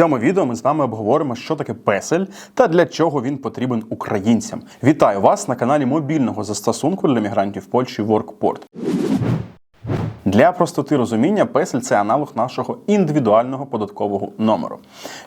цьому відео ми з вами обговоримо, що таке песель та для чого він потрібен українцям. Вітаю вас на каналі мобільного застосунку для мігрантів Польщі WorkPort. Для простоти розуміння, песель це аналог нашого індивідуального податкового номеру.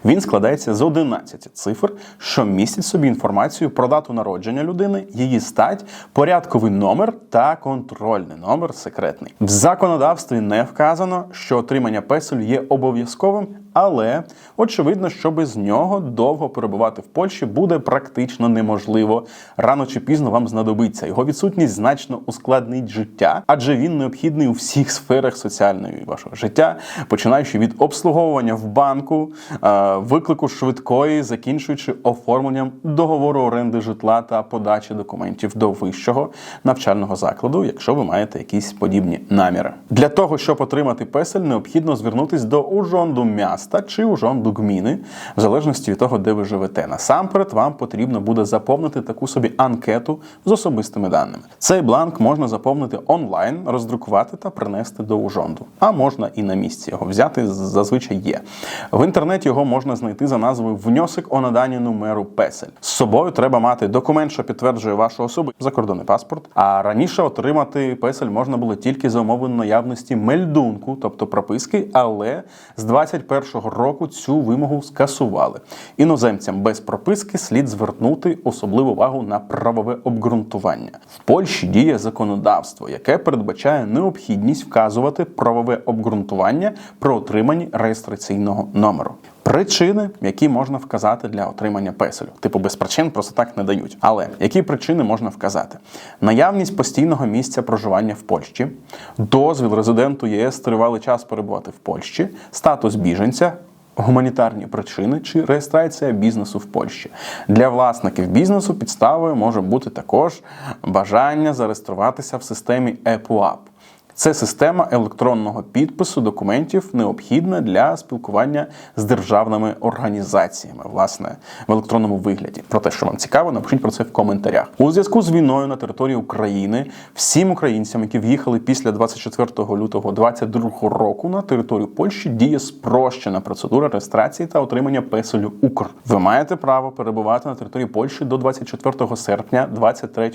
Він складається з 11 цифр, що містять собі інформацію про дату народження людини, її стать, порядковий номер та контрольний номер секретний. В законодавстві не вказано, що отримання песелю є обов'язковим, але очевидно, що без нього довго перебувати в Польщі буде практично неможливо. Рано чи пізно вам знадобиться. Його відсутність значно ускладнить життя, адже він необхідний у всіх сферах соціальної вашого життя, починаючи від обслуговування в банку, е, виклику швидкої, закінчуючи оформленням договору оренди житла та подачі документів до вищого навчального закладу, якщо ви маєте якісь подібні наміри. Для того щоб отримати песель, необхідно звернутись до ужонду міста чи ужонду гміни, в залежності від того, де ви живете. Насамперед, вам потрібно буде заповнити таку собі анкету з особистими даними. Цей бланк можна заповнити онлайн, роздрукувати та принести до ужонду. А можна і на місці його взяти, зазвичай є. В інтернеті його можна знайти за назвою Вньосик о наданні номеру песель. З собою треба мати документ, що підтверджує вашу особу, закордонний паспорт. А раніше отримати песель можна було тільки за умови наявності мельдунку, тобто прописки, але з 21-го року цю вимогу скасували. Іноземцям без прописки слід звернути особливу увагу на правове обґрунтування. В Польщі діє законодавство, яке передбачає необхідність вказувати правове обґрунтування про отриманні реєстраційного номеру. Причини, які можна вказати для отримання песелю, типу без причин просто так не дають. Але які причини можна вказати? Наявність постійного місця проживання в Польщі, дозвіл резиденту ЄС тривалий час перебувати в Польщі, статус біженця. Гуманітарні причини чи реєстрація бізнесу в Польщі для власників бізнесу підставою може бути також бажання зареєструватися в системі ЕПУАП. Це система електронного підпису документів, необхідна для спілкування з державними організаціями, власне, в електронному вигляді. Про те, що вам цікаво, напишіть про це в коментарях. У зв'язку з війною на території України всім українцям, які в'їхали після 24 лютого 2022 року на територію Польщі, діє спрощена процедура реєстрації та отримання песелю Укр. Ви маєте право перебувати на території Польщі до 24 серпня 2023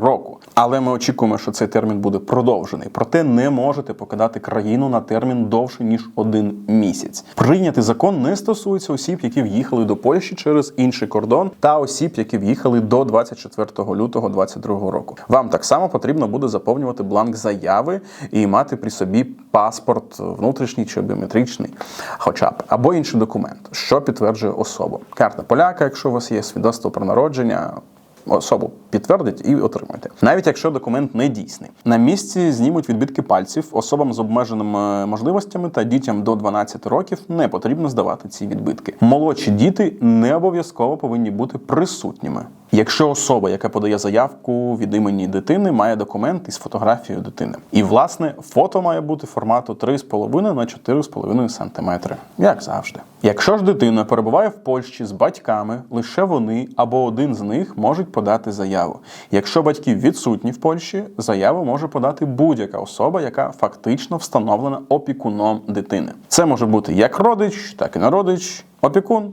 року. Але ми очікуємо, що цей термін буде продовжений. Проте не можете покидати країну на термін довше ніж один місяць. Прийнятий закон не стосується осіб, які в'їхали до Польщі через інший кордон, та осіб, які в'їхали до 24 лютого 2022 року. Вам так само потрібно буде заповнювати бланк заяви і мати при собі паспорт внутрішній чи біометричний, хоча б або інший документ, що підтверджує особу. Карта поляка, якщо у вас є свідоцтво про народження особу підтвердить і отримуєте. Навіть якщо документ не дійсний. На місці знімуть відбитки пальців особам з обмеженими можливостями та дітям до 12 років не потрібно здавати ці відбитки. Молодші діти не обов'язково повинні бути присутніми. Якщо особа, яка подає заявку від імені дитини, має документ із фотографією дитини. І власне фото має бути формату 3,5 на 4,5 см, як завжди. Якщо ж дитина перебуває в Польщі з батьками, лише вони або один з них можуть подати заяву. Якщо батьки відсутні в Польщі, заяву може подати будь-яка особа, яка фактично встановлена опікуном дитини. Це може бути як родич, так і не родич, опікун.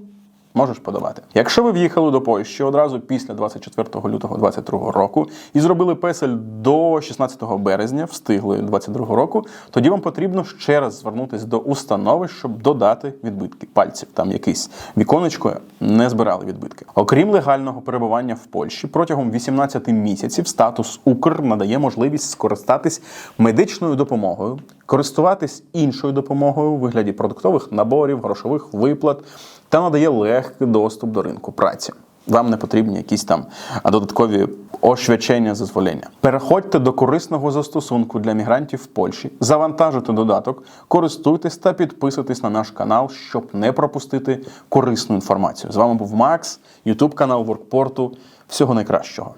Можеш подавати. Якщо ви в'їхали до Польщі одразу після 24 лютого 2022 року і зробили песель до 16 березня, встигли 2022 року, тоді вам потрібно ще раз звернутися до установи, щоб додати відбитки пальців. Там якийсь віконечко не збирали відбитки. Окрім легального перебування в Польщі, протягом 18 місяців статус Укр надає можливість скористатись медичною допомогою, користуватись іншою допомогою у вигляді продуктових наборів, грошових виплат та надає легкий доступ до ринку праці. Вам не потрібні якісь там додаткові освячення зазволення. Переходьте до корисного застосунку для мігрантів в Польщі, завантажуйте додаток, користуйтесь та підписуйтесь на наш канал, щоб не пропустити корисну інформацію. З вами був Макс, Ютуб канал Воркпорту. Всього найкращого.